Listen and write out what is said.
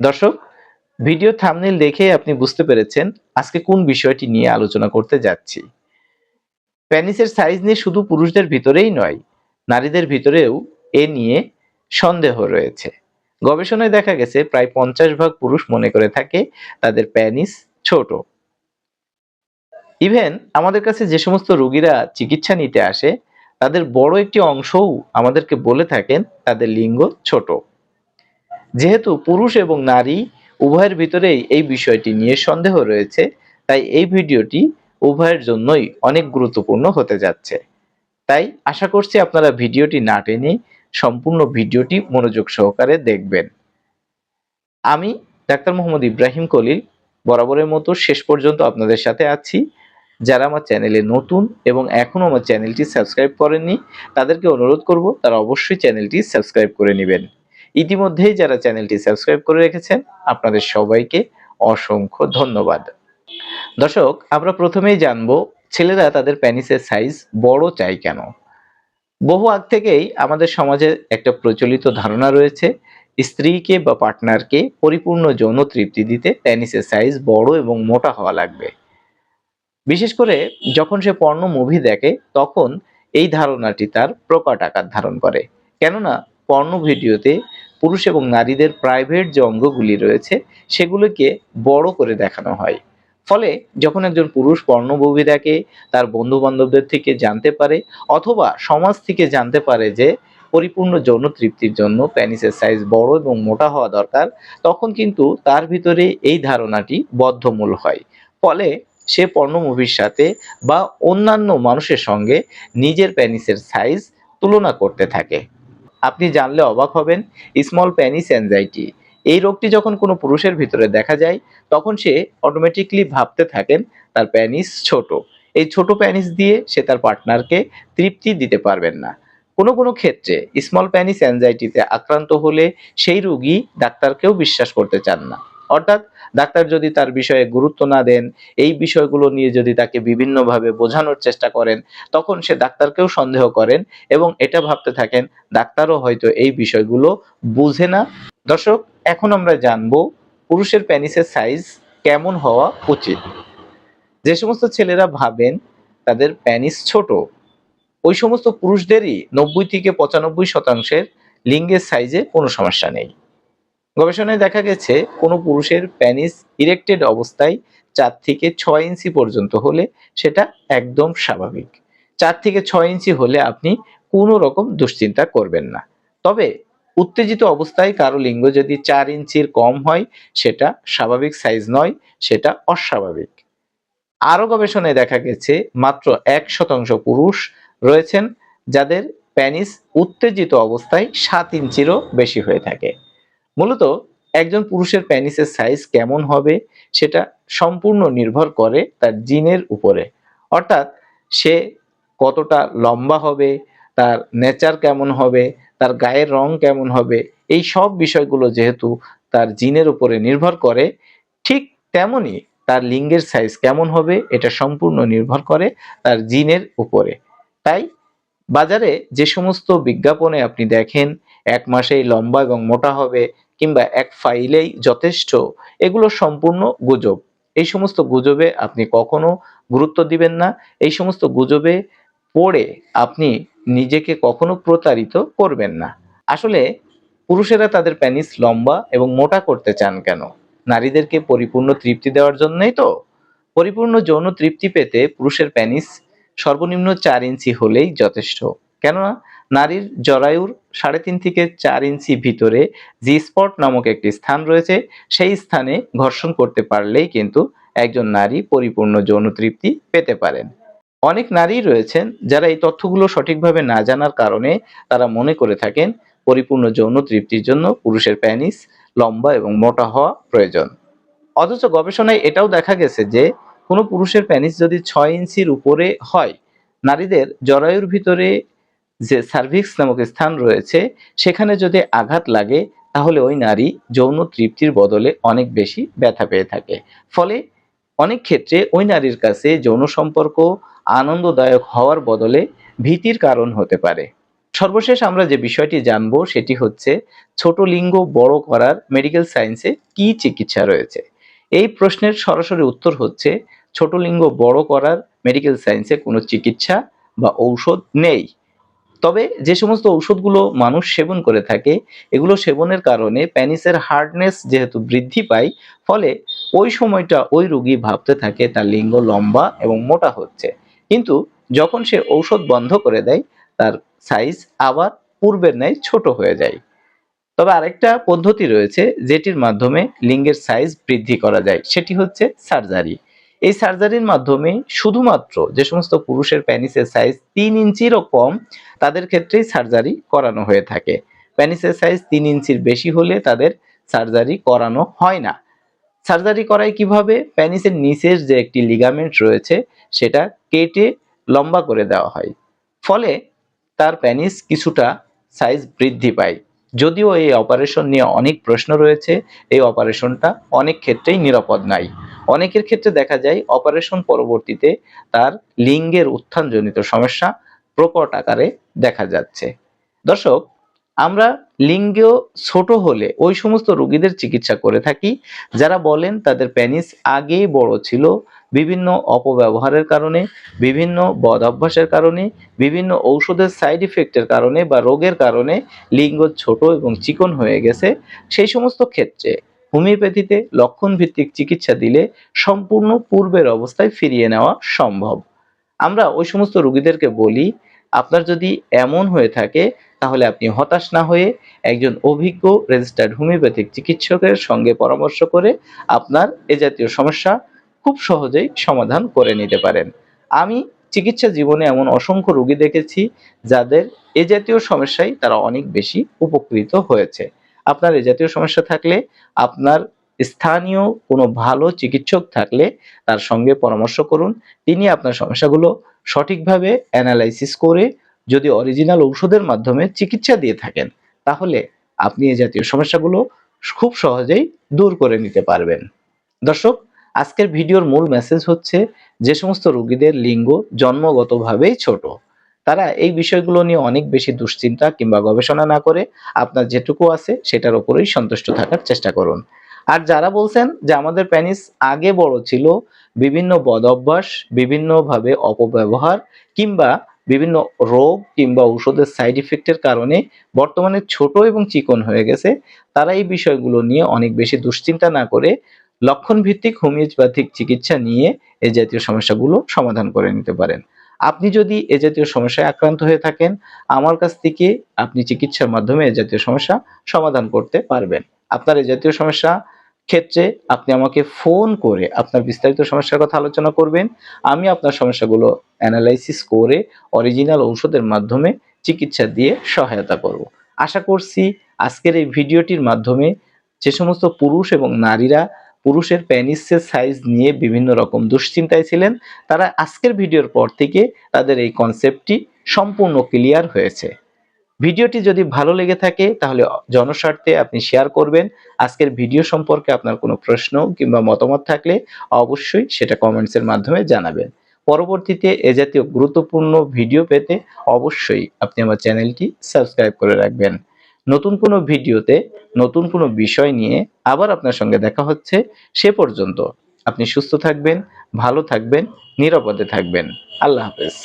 দর্শক, video thumbnail দেখে আপনি বুঝতে পেরেছেন আজকে কোন বিষয়টি নিয়ে আলোচনা করতে যাচ্ছি। প্যানিসের সাইজ নিয়ে শুধু পুরুষদের ভিতরেই নয়, নারীদের ভিতরেও এ নিয়ে সন্দেহ রয়েছে। গবেষণায় দেখা গেছে প্রায় পঞ্চাশ ভাগ পুরুষ মনে করে থাকে তাদের প্যানিস ছোট। ইভেন আমাদের কাছে যে সমস্ত রোগীরা চিকিৎসা নিতে আসে, তাদের বড় একটি অংশও আমাদেরকে বলে থাকেন তাদের লিঙ্গ ছোট। যেহেতু পুরুষ এবং নারী উভয়ের ভিতরেই এই বিষয়টি নিয়ে সন্দেহ রয়েছে, তাই এই ভিডিওটি উভয়ের জন্যই অনেক গুরুত্বপূর্ণ হতে যাচ্ছে। তাই আশা করছি আপনারা ভিডিওটি না টেনে সম্পূর্ণ ভিডিওটি মনোযোগ সহকারে দেখবেন। আমি ডাক্তার মোহাম্মদ ইব্রাহিম কলিল, বরাবরের মতো শেষ পর্যন্ত আপনাদের সাথে আছি। যারা আমার চ্যানেলে নতুন এবং এখনও আমার চ্যানেলটি সাবস্ক্রাইব করেননি, তাদেরকে অনুরোধ করব তারা অবশ্যই চ্যানেলটি সাবস্ক্রাইব করে নেবেন। ইতিমধ্যেই যারা চ্যানেলটি সাবস্ক্রাইব করে রেখেছেন, আপনাদের সবাইকে অসংখ্য ধন্যবাদ। দর্শক, আমরা প্রথমেই জানব, ছেলেরা তাদের প্যানিসের সাইজ বড় চাই কেন? বহু আগ থেকেই আমাদের সমাজে একটা প্রচলিত ধারণা রয়েছে, স্ত্রীকে বা পার্টনারকে পরিপূর্ণ যৌন তৃপ্তি দিতে প্যানিসের সাইজ বড় এবং মোটা হওয়া লাগবে। বিশেষ করে যখন সে পর্ণ মুভি দেখে, তখন এই ধারণাটি তার প্রকট আকার ধারণ করে। কেননা পর্ণ ভিডিওতে পুরুষ এবং নারীদের প্রাইভেট যে অঙ্গগুলি রয়েছে, সেগুলোকে বড় করে দেখানো হয়। ফলে যখন একজন পুরুষ পর্ণ মুভি দেখে, তার বন্ধু বান্ধবদের থেকে জানতে পারে অথবা সমাজ থেকে জানতে পারে যে পরিপূর্ণ যৌন তৃপ্তির জন্য প্যানিসের সাইজ বড় এবং মোটা হওয়া দরকার, তখন কিন্তু তার ভিতরে এই ধারণাটি বদ্ধমূল হয়। ফলে সে পর্ণ মুভির সাথে বা অন্যান্য মানুষের সঙ্গে নিজের প্যানিসের সাইজ তুলনা করতে থাকে। আপনি জানলে অবাক হবেন স্মল প্যানিস অ্যাংজাইটি এই রোগটি যখন কোনো পুরুষের ভিতরে দেখা যায়, তখন সে অটোমেটিকলি ভাবতে থাকেন তার প্যানিস ছোট। এই ছোট প্যানিস দিয়ে সে তার পার্টনারকে তৃপ্তি দিতে পারবেন না। কোনো কোনো ক্ষেত্রে স্মল প্যানিস অ্যাংজাইটিতে আক্রান্ত হলে সেই রুগী ডাক্তারকেও বিশ্বাস করতে চান না। অর্থাৎ ডাক্তার যদি তার বিষয়ে গুরুত্ব না দেন, এই বিষয়গুলো নিয়ে যদি তাকে বিভিন্নভাবে বোঝানোর চেষ্টা করেন, তখন সে ডাক্তারকেও সন্দেহ করেন এবং এটা ভাবতে থাকেন, ডাক্তারও হয়তো এই বিষয়গুলো বুঝে না। দর্শক, এখন আমরা জানব পুরুষের প্যানিসের সাইজ কেমন হওয়া উচিত। যে সমস্ত ছেলেরা ভাবেন তাদের প্যানিস ছোট, ওই সমস্ত পুরুষদেরই নব্বই থেকে পঁচানব্বই শতাংশের লিঙ্গের সাইজে কোনো সমস্যা নেই। গবেষণায় দেখা গেছে, কোনো পুরুষের প্যানিস ইরেক্টেড অবস্থায় চার থেকে ছয় ইঞ্চি পর্যন্ত হলে সেটা একদম স্বাভাবিক। চার থেকে ছয় ইঞ্চি হলে আপনি কোনো রকম দুশ্চিন্তা করবেন না। তবে উত্তেজিত অবস্থায় কারও লিঙ্গ যদি চার ইঞ্চির কম হয়, সেটা স্বাভাবিক সাইজ নয়, সেটা অস্বাভাবিক। আরও গবেষণায় দেখা গেছে, মাত্র এক শতাংশ পুরুষ রয়েছেন যাদের প্যানিস উত্তেজিত অবস্থায় সাত ইঞ্চিরও বেশি হয়ে থাকে। মূলত একজন পুরুষের প্যানিসের সাইজ কেমন হবে সেটা সম্পূর্ণ নির্ভর করে তার জিনের উপরে। অর্থাৎ সে কতটা লম্বা হবে, তার নেচার কেমন হবে, তার গায়ের রং কেমন হবে, এই সব বিষয়গুলো যেহেতু তার জিনের উপরে নির্ভর করে, ঠিক তেমনই তার লিঙ্গের সাইজ কেমন হবে এটা সম্পূর্ণ নির্ভর করে তার জিনের উপরে। তাই বাজারে যে সমস্ত বিজ্ঞাপনে আপনি দেখেন, এক মাসেই লম্বা এবং মোটা হবে কিংবা এক ফাইলেই যথেষ্ট, এগুলো সম্পূর্ণ গুজব। এই সমস্ত গুজবে আপনি কখনো গুরুত্ব দিবেন না। এই সমস্ত গুজবে পড়ে আপনি নিজেকে কখনো প্রতারিত করবেন না। আসলে পুরুষেরা তাদের প্যানিস লম্বা এবং মোটা করতে চান কেন? নারীদেরকে পরিপূর্ণ তৃপ্তি দেওয়ার জন্যই তো। পরিপূর্ণ যৌন তৃপ্তি পেতে পুরুষের প্যানিস সর্বনিম্ন চার ইঞ্চি হলেই যথেষ্ট। কেননা নারীর জরায়ুর সাড়ে তিন থেকে চার ইঞ্চি ভিতরে জি স্পট নামক একটি স্থান রয়েছে। সেই স্থানে ঘর্ষণ করতে পারলেই কিন্তু একজন নারী পরিপূর্ণ যৌন তৃপ্তি পেতে পারেন। অনেক নারী রয়েছেন যারা এই তথ্যগুলো সঠিকভাবে না জানার কারণে তারা মনে করে থাকেন পরিপূর্ণ যৌন তৃপ্তির জন্য পুরুষের প্যানিস লম্বা এবং মোটা হওয়া প্রয়োজন। অথচ গবেষণায় এটাও দেখা গেছে যে কোনো পুরুষের প্যানিস যদি ছয় ইঞ্চির উপরে হয়, নারীদের জরায়ুর ভিতরে যে সার্ভিক্স নামক স্থান রয়েছে, সেখানে যদি আঘাত লাগে, তাহলে ওই নারী যৌন তৃপ্তির বদলে অনেক বেশি ব্যথা পেয়ে থাকে। ফলে অনেক ক্ষেত্রে ওই নারীর কাছে যৌন সম্পর্ক আনন্দদায়ক হওয়ার বদলে ভীতির কারণ হতে পারে। সর্বশেষ আমরা যে বিষয়টি জানব, সেটি হচ্ছে ছোট লিঙ্গ বড় করার মেডিকেল সায়েন্সে কি চিকিৎসা রয়েছে? এই প্রশ্নের সরাসরি উত্তর হচ্ছে, ছোট লিঙ্গ বড় করার মেডিকেল সায়েন্সে কোনো চিকিৎসা বা ঔষধ নেই। তবে যে সমস্ত ঔষধগুলো মানুষ সেবন করে থাকে, এগুলো সেবনের কারণে প্যানিসের হার্ডনেস যেহেতু বৃদ্ধি পায়, ফলে ওই সময়টা ওই রোগী ভাবতে থাকে তার লিঙ্গ লম্বা এবং মোটা হচ্ছে। কিন্তু যখন সে ঔষধ বন্ধ করে দেয়, তার সাইজ আবার পূর্বের ন্যায় ছোট হয়ে যায়। তবে আরেকটা পদ্ধতি রয়েছে, যেটির মাধ্যমে লিঙ্গের সাইজ বৃদ্ধি করা যায়, সেটি হচ্ছে সার্জারি। এই সার্জারির মাধ্যমে শুধুমাত্র যে সমস্ত পুরুষের প্যানিসের সাইজ তিন ইঞ্চিরও কম, তাদের ক্ষেত্রেই সার্জারি করানো হয়ে থাকে। প্যানিসের সাইজ তিন ইঞ্চির বেশি হলে তাদের সার্জারি করানো হয় না। সার্জারি করায় কীভাবে? প্যানিসের নিচের যে একটি লিগামেন্ট রয়েছে, সেটা কেটে লম্বা করে দেওয়া হয়। ফলে তার প্যানিস কিছুটা সাইজ বৃদ্ধি পায়। যদিও এই অপারেশন নিয়ে অনেক প্রশ্ন রয়েছে, এই অপারেশনটা অনেক ক্ষেত্রেই নিরাপদ নাই। অনেকের ক্ষেত্রে দেখা যায় অপারেশন পরবর্তীতে তার লিঙ্গের উত্থানজনিত সমস্যা প্রকট আকারে দেখা যাচ্ছে। দর্শক, আমরা লিঙ্গ ছোট হলে ওই সমস্ত রোগীদের চিকিৎসা করে থাকি, যারা বলেন তাদের প্যানিস আগেই বড় ছিল, বিভিন্ন অপব্যবহারের কারণে, বিভিন্ন বদ অভ্যাসের কারণে, বিভিন্ন ঔষধের সাইড ইফেক্টের কারণে বা রোগের কারণে লিঙ্গ ছোট এবং চিকন হয়ে গেছে। সেই সমস্ত ক্ষেত্রে হোমিওপ্যাথিতে লক্ষণ ভিত্তিক চিকিৎসা দিলে সম্পূর্ণ পূর্বের অবস্থায় ফিরিয়ে নেওয়া সম্ভব। আমরা ওই সমস্ত রোগীদেরকে বলি, আপনার যদি এমন হয়ে থাকে, তাহলে আপনি হতাশ না হয়ে একজন অভিজ্ঞ রেজিস্টার্ড হোমিওপ্যাথিক চিকিৎসকের সঙ্গে পরামর্শ করে আপনার এ জাতীয় সমস্যা খুব সহজেই সমাধান করে নিতে পারেন। আমি চিকিৎসা জীবনে এমন অসংখ্য রোগী দেখেছি, যাদের এ জাতীয় সমস্যায় তারা অনেক বেশি উপকৃত হয়েছে। আপনার এ জাতীয় সমস্যা থাকলে আপনার স্থানীয় কোনো ভালো চিকিৎসক থাকলে তার সঙ্গে পরামর্শ করুন। তিনি আপনার সমস্যাগুলো সঠিকভাবে অ্যানালাইসিস করে যদি অরিজিনাল ঔষধের মাধ্যমে চিকিৎসা দিয়ে থাকেন, তাহলে আপনি এ জাতীয় সমস্যাগুলো খুব সহজেই দূর করে নিতে পারবেন। দর্শক, আজকের ভিডিওর মূল মেসেজ হচ্ছে যে সমস্ত রোগীদের লিঙ্গ জন্মগতভাবেই ছোট। তারা এই বিষয়গুলো নিয়ে অনেক বেশি দুশ্চিন্তা কিংবা গবেষণা না করে আপনার যেটুকু আছে সেটার উপরেই সন্তুষ্ট থাকার চেষ্টা করুন। আর যারা বলছেন যে আমাদের প্যানিস আগে বড় ছিল, বিভিন্ন বদ অভ্যাস বিভিন্নভাবে অপব্যবহার কিংবা বিভিন্ন রোগ কিংবা ঔষধের সাইড ইফেক্টের কারণে বর্তমানে ছোট এবং চিকন হয়ে গেছে, তারা এই বিষয়গুলো নিয়ে অনেক বেশি দুশ্চিন্তা না করে লক্ষণ ভিত্তিক হোমিওপ্যাথিক চিকিৎসা নিয়ে এই জাতীয় সমস্যাগুলো সমাধান করে নিতে পারেন। আপনি যদি এ জাতীয় সমস্যায় আক্রান্ত হয়ে থাকেন, আমার কাছ থেকে আপনি চিকিৎসার মাধ্যমে এ জাতীয় সমস্যা সমাধান করতে পারবেন। আপনার এ জাতীয় সমস্যা ক্ষেত্রে আপনি আমাকে ফোন করে আপনার বিস্তারিত সমস্যার কথা আলোচনা করবেন। আমি আপনার সমস্যাগুলো অ্যানালাইসিস করে অরিজিনাল ঔষধের মাধ্যমে চিকিৎসা দিয়ে সহায়তা করব। আশা করছি আজকের এই ভিডিওটির মাধ্যমে যে সমস্ত পুরুষ এবং নারীরা পুরুষের প্যানিসের সাইজ নিয়ে বিভিন্ন রকম দুশ্চিন্তায় ছিলেন। তারা আজকের ভিডিওর পর থেকে তাদের এই কনসেপ্টটি সম্পূর্ণ ক্লিয়ার হয়েছে। ভিডিওটি যদি ভালো লেগে থাকে, তাহলে জনস্বার্থে আপনি শেয়ার করবেন। আজকের ভিডিও সম্পর্কে আপনার কোনো প্রশ্ন কিংবা মতামত থাকলে অবশ্যই সেটা কমেন্টসের মাধ্যমে জানাবেন। পরবর্তীতে এ জাতীয় গুরুত্বপূর্ণ ভিডিও পেতে অবশ্যই আপনি আমার চ্যানেলটি সাবস্ক্রাইব করে রাখবেন। নতুন কোনো ভিডিওতে নতুন কোনো বিষয় নিয়ে আবার আপনার সঙ্গে দেখা হচ্ছে, সে পর্যন্ত। আপনি সুস্থ থাকবেন, ভালো থাকবেন, নিরাপদে থাকবেন। আল্লাহ হাফেজ।